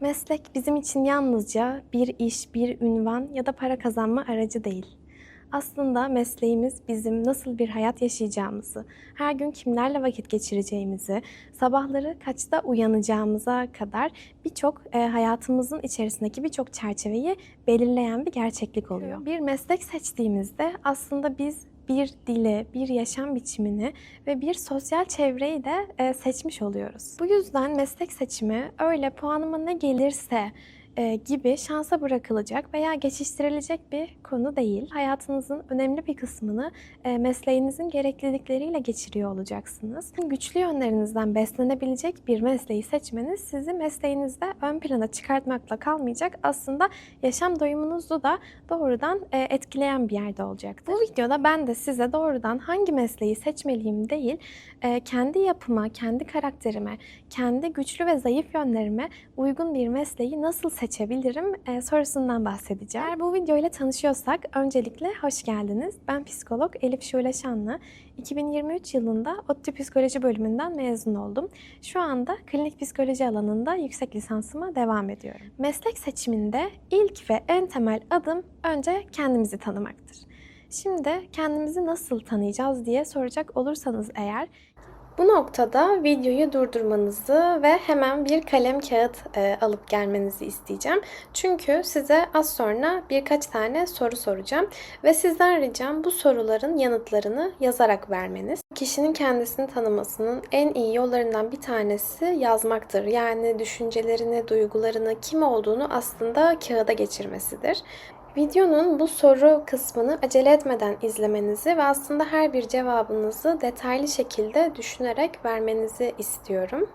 Meslek bizim için yalnızca bir iş, bir ünvan ya da para kazanma aracı değil. Aslında mesleğimiz bizim nasıl bir hayat yaşayacağımızı, her gün kimlerle vakit geçireceğimizi, sabahları kaçta uyanacağımıza kadar birçok e, hayatımızın içerisindeki birçok çerçeveyi belirleyen bir gerçeklik oluyor. Bir meslek seçtiğimizde aslında biz bir dili, bir yaşam biçimini ve bir sosyal çevreyi de e, seçmiş oluyoruz. Bu yüzden meslek seçimi öyle puanıma ne gelirse gibi şansa bırakılacak veya geçiştirilecek bir konu değil. Hayatınızın önemli bir kısmını e, mesleğinizin gereklilikleriyle geçiriyor olacaksınız. Güçlü yönlerinizden beslenebilecek bir mesleği seçmeniz sizi mesleğinizde ön plana çıkartmakla kalmayacak. Aslında yaşam doyumunuzu da doğrudan e, etkileyen bir yerde olacaktır. Bu videoda ben de size doğrudan hangi mesleği seçmeliyim değil, e, kendi yapıma, kendi karakterime, kendi güçlü ve zayıf yönlerime uygun bir mesleği nasıl seçebilirim e, sorusundan bahsedeceğim. Eğer bu video ile tanışıyorsak öncelikle hoş geldiniz. Ben psikolog Elif Şule Şanlı. 2023 yılında ODTÜ Psikoloji bölümünden mezun oldum. Şu anda klinik psikoloji alanında yüksek lisansıma devam ediyorum. Meslek seçiminde ilk ve en temel adım önce kendimizi tanımaktır. Şimdi kendimizi nasıl tanıyacağız diye soracak olursanız eğer bu noktada videoyu durdurmanızı ve hemen bir kalem kağıt e, alıp gelmenizi isteyeceğim. Çünkü size az sonra birkaç tane soru soracağım ve sizden ricam bu soruların yanıtlarını yazarak vermeniz. Kişinin kendisini tanımasının en iyi yollarından bir tanesi yazmaktır. Yani düşüncelerini, duygularını, kim olduğunu aslında kağıda geçirmesidir. Videonun bu soru kısmını acele etmeden izlemenizi ve aslında her bir cevabınızı detaylı şekilde düşünerek vermenizi istiyorum.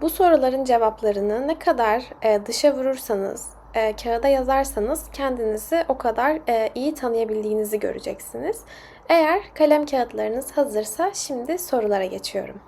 Bu soruların cevaplarını ne kadar e, dışa vurursanız, e, kağıda yazarsanız kendinizi o kadar e, iyi tanıyabildiğinizi göreceksiniz. Eğer kalem kağıtlarınız hazırsa şimdi sorulara geçiyorum.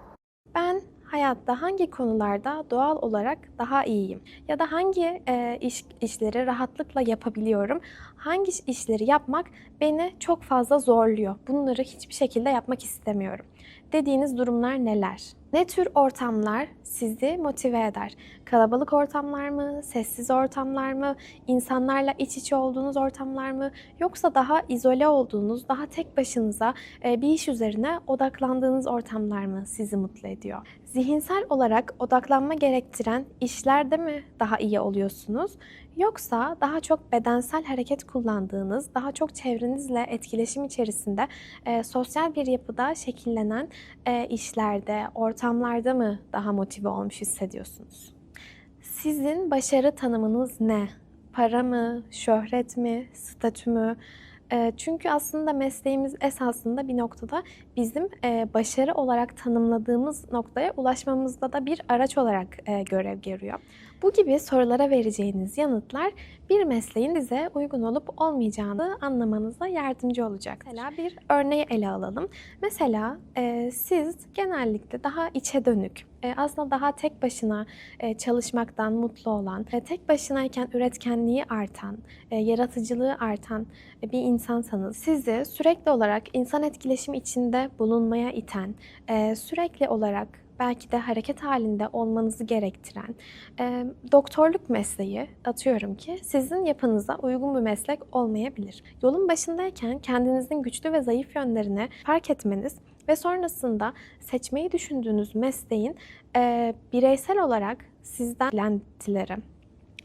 Ben hayatta hangi konularda doğal olarak daha iyiyim? Ya da hangi e, iş, işleri rahatlıkla yapabiliyorum? Hangi işleri yapmak beni çok fazla zorluyor? Bunları hiçbir şekilde yapmak istemiyorum. Dediğiniz durumlar neler? Ne tür ortamlar sizi motive eder? Kalabalık ortamlar mı? Sessiz ortamlar mı? İnsanlarla iç içe olduğunuz ortamlar mı? Yoksa daha izole olduğunuz, daha tek başınıza e, bir iş üzerine odaklandığınız ortamlar mı sizi mutlu ediyor? Zihinsel olarak odaklanma gerektiren işlerde mi daha iyi oluyorsunuz? Yoksa daha çok bedensel hareket kullandığınız, daha çok çevrenizle etkileşim içerisinde e, sosyal bir yapıda şekillenen e, işlerde, ortamlarda mı daha motive olmuş hissediyorsunuz? Sizin başarı tanımınız ne? Para mı, şöhret mi, statü mü? Çünkü aslında mesleğimiz esasında bir noktada bizim başarı olarak tanımladığımız noktaya ulaşmamızda da bir araç olarak görev görüyor. Bu gibi sorulara vereceğiniz yanıtlar bir mesleğin size uygun olup olmayacağını anlamanıza yardımcı olacak. Mesela bir örneği ele alalım. Mesela e, siz genellikle daha içe dönük, e, aslında daha tek başına e, çalışmaktan mutlu olan, e, tek başınayken üretkenliği artan, e, yaratıcılığı artan e, bir insansanız sizi sürekli olarak insan etkileşimi içinde bulunmaya iten, e, sürekli olarak belki de hareket halinde olmanızı gerektiren e, doktorluk mesleği atıyorum ki sizin yapınıza uygun bir meslek olmayabilir. Yolun başındayken kendinizin güçlü ve zayıf yönlerini fark etmeniz ve sonrasında seçmeyi düşündüğünüz mesleğin e, bireysel olarak sizden beklentileri,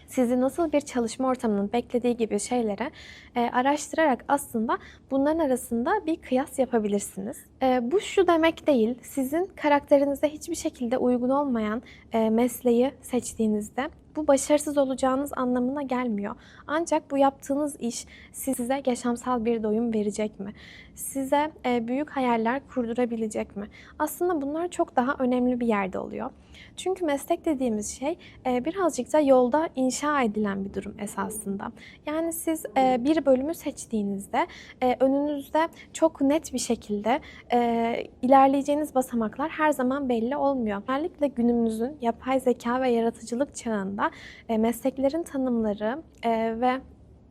sizi nasıl bir çalışma ortamının beklediği gibi şeylere e, araştırarak aslında bunların arasında bir kıyas yapabilirsiniz. E, bu şu demek değil, sizin karakterinize hiçbir şekilde uygun olmayan e, mesleği seçtiğinizde bu başarısız olacağınız anlamına gelmiyor. Ancak bu yaptığınız iş size yaşamsal bir doyum verecek mi? Size e, büyük hayaller kurdurabilecek mi? Aslında bunlar çok daha önemli bir yerde oluyor. Çünkü meslek dediğimiz şey e, birazcık da yolda inşa edilen bir durum esasında. Yani siz e, bir bölümü seçtiğinizde önünüzde çok net bir şekilde ilerleyeceğiniz basamaklar her zaman belli olmuyor. Özellikle günümüzün yapay zeka ve yaratıcılık çağında e, mesleklerin tanımları e, ve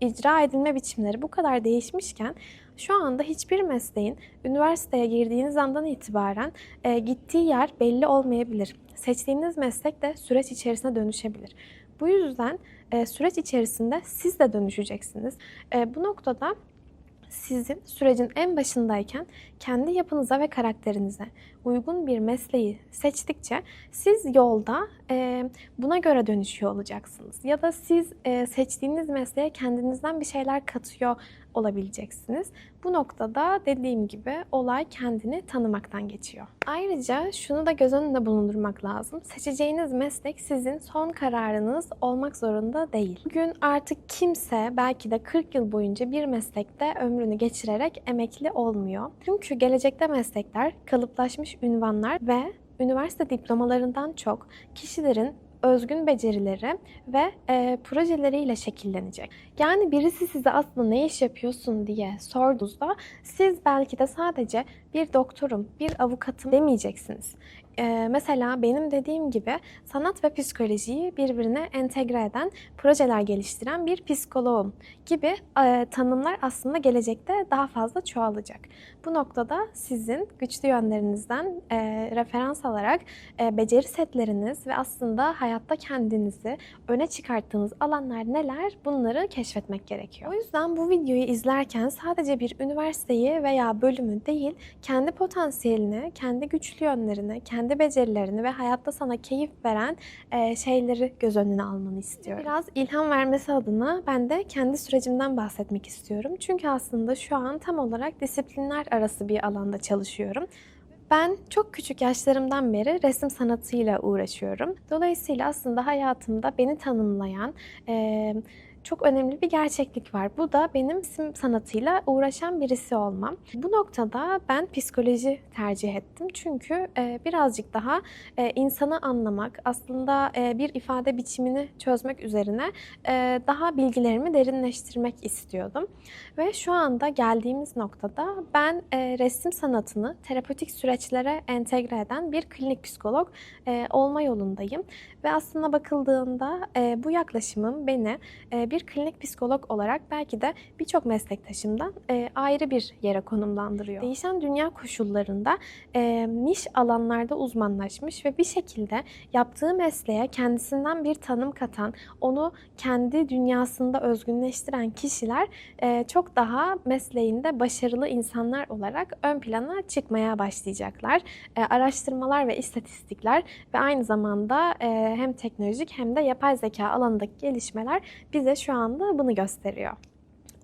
icra edilme biçimleri bu kadar değişmişken Şu anda hiçbir mesleğin üniversiteye girdiğiniz andan itibaren e, gittiği yer belli olmayabilir. Seçtiğiniz meslek de süreç içerisine dönüşebilir. Bu yüzden e, süreç içerisinde siz de dönüşeceksiniz. E, bu noktada sizin sürecin en başındayken kendi yapınıza ve karakterinize uygun bir mesleği seçtikçe siz yolda e, buna göre dönüşüyor olacaksınız. Ya da siz e, seçtiğiniz mesleğe kendinizden bir şeyler katıyor olabileceksiniz. Bu noktada dediğim gibi olay kendini tanımaktan geçiyor. Ayrıca şunu da göz önünde bulundurmak lazım. Seçeceğiniz meslek sizin son kararınız olmak zorunda değil. Bugün artık kimse belki de 40 yıl boyunca bir meslekte ömrünü geçirerek emekli olmuyor. Çünkü gelecekte meslekler kalıplaşmış ünvanlar ve üniversite diplomalarından çok kişilerin özgün becerileri ve e, projeleriyle şekillenecek. Yani birisi size aslında ne iş yapıyorsun diye sorduğunuzda siz belki de sadece bir doktorum, bir avukatım demeyeceksiniz. E, mesela benim dediğim gibi sanat ve psikolojiyi birbirine entegre eden, projeler geliştiren bir psikoloğum gibi e, tanımlar aslında gelecekte daha fazla çoğalacak. Bu noktada sizin güçlü yönlerinizden e, referans alarak e, beceri setleriniz ve aslında hayatta kendinizi öne çıkarttığınız alanlar neler bunları keşfetmek gerekiyor. O yüzden bu videoyu izlerken sadece bir üniversiteyi veya bölümü değil, kendi potansiyelini, kendi güçlü yönlerini, kendi becerilerini ve hayatta sana keyif veren e, şeyleri göz önüne almanı istiyorum. Biraz ilham vermesi adına ben de kendi sürecimden bahsetmek istiyorum. Çünkü aslında şu an tam olarak disiplinler arası bir alanda çalışıyorum. Ben çok küçük yaşlarımdan beri resim sanatıyla uğraşıyorum. Dolayısıyla aslında hayatımda beni tanımlayan e, çok önemli bir gerçeklik var. Bu da benim resim sanatıyla uğraşan birisi olmam. Bu noktada ben psikoloji tercih ettim. Çünkü e, birazcık daha e, insanı anlamak, aslında e, bir ifade biçimini çözmek üzerine daha bilgilerimi derinleştirmek istiyordum. Ve şu anda geldiğimiz noktada ben resim sanatını terapötik süreçlere entegre eden bir klinik psikolog olma yolundayım. Ve aslında bakıldığında bu yaklaşımım beni e, bir klinik psikolog olarak belki de birçok meslektaşımdan e, ayrı bir yere konumlandırıyor. Değişen dünya koşullarında e, niş alanlarda uzmanlaşmış ve bir şekilde yaptığı mesleğe kendisinden bir tanım katan, onu kendi dünyasında özgünleştiren kişiler e, çok daha mesleğinde başarılı insanlar olarak ön plana çıkmaya başlayacaklar. Araştırmalar ve istatistikler ve aynı zamanda hem teknolojik hem de yapay zeka alanındaki gelişmeler bize şu anda bunu gösteriyor.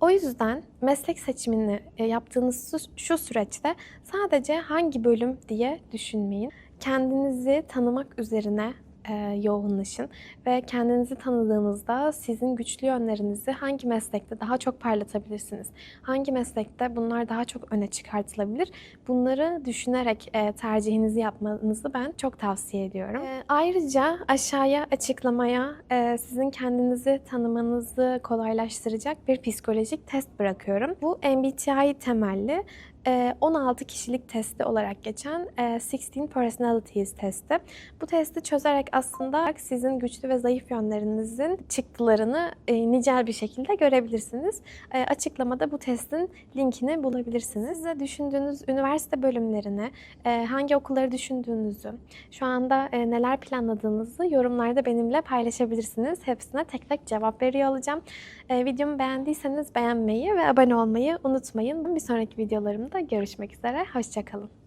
O yüzden meslek seçimini e, yaptığınız şu süreçte sadece hangi bölüm diye düşünmeyin. Kendinizi tanımak üzerine e, yoğunlaşın ve kendinizi tanıdığınızda sizin güçlü yönlerinizi hangi meslekte daha çok parlatabilirsiniz? Hangi meslekte bunlar daha çok öne çıkartılabilir? Bunları düşünerek e, tercihinizi yapmanızı ben çok tavsiye ediyorum. E, ayrıca aşağıya açıklamaya e, sizin kendinizi tanımanızı kolaylaştıracak bir psikolojik test bırakıyorum. Bu MBTI temelli 16 kişilik testi olarak geçen 16 Personalities testi. Bu testi çözerek aslında sizin güçlü ve zayıf yönlerinizin çıktılarını nicel bir şekilde görebilirsiniz. Açıklamada bu testin linkini bulabilirsiniz. Size düşündüğünüz üniversite bölümlerini, hangi okulları düşündüğünüzü, şu anda neler planladığınızı yorumlarda benimle paylaşabilirsiniz. Hepsine tek tek cevap veriyor olacağım. Videomu beğendiyseniz beğenmeyi ve abone olmayı unutmayın. Bir sonraki videolarımda görüşmek üzere. Hoşçakalın.